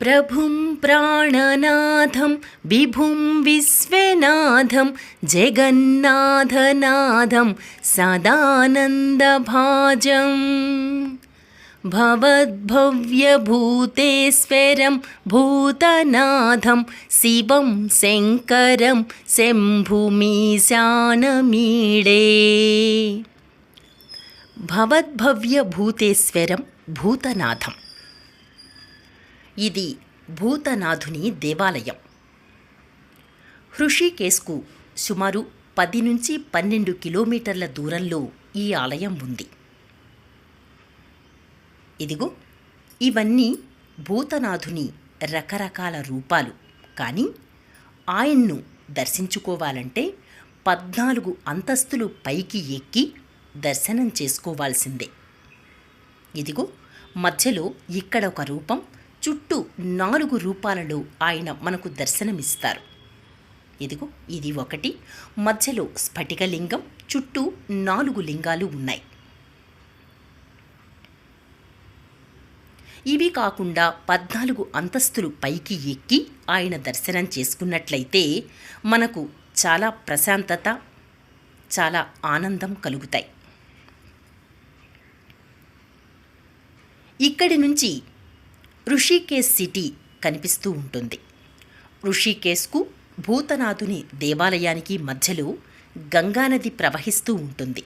प्रभुं प्राणनाथं विभुं विश्वनाथं जगन्नाथनाथं सदानन्दभाजम् भवद्भव्यभूतेश्वरं भूतनाथं शिवं शङ्करं शम्भुमीशानमीडे భవద్భవ్యభూతేశ్వరం భూతనాథం ఇది భూతనాథుని దేవాలయం. హృషికేశ్కు సుమారు పది నుంచి పన్నెండు కిలోమీటర్ల దూరంలో ఈ ఆలయం ఉంది. ఇదిగో ఇవన్నీ భూతనాథుని రకరకాల రూపాలు. కానీ ఆయన్ను దర్శించుకోవాలంటే పద్నాలుగు అంతస్తులు పైకి ఎక్కి దర్శనం చేసుకోవాల్సిందే. ఇదిగో మధ్యలో ఇక్కడ ఒక రూపం చుట్టూ నాలుగు రూపాలలో ఆయన మనకు దర్శనమిస్తారు. ఇదిగో ఇది ఒకటి. మధ్యలో స్ఫటికలింగం చుట్టూ నాలుగు లింగాలు ఉన్నాయి. ఇవి కాకుండా పద్నాలుగు అంతస్తులు పైకి ఎక్కి ఆయన దర్శనం చేసుకున్నట్లయితే మనకు చాలా ప్రశాంతత చాలా ఆనందం కలుగుతాయి. ఇక్కడి నుంచి ఋషికేశ్ సిటీ కనిపిస్తూ ఉంటుంది. ఋషికేశ్కు భూతనాథుని దేవాలయానికి మధ్యలో గంగానది ప్రవహిస్తూ ఉంటుంది.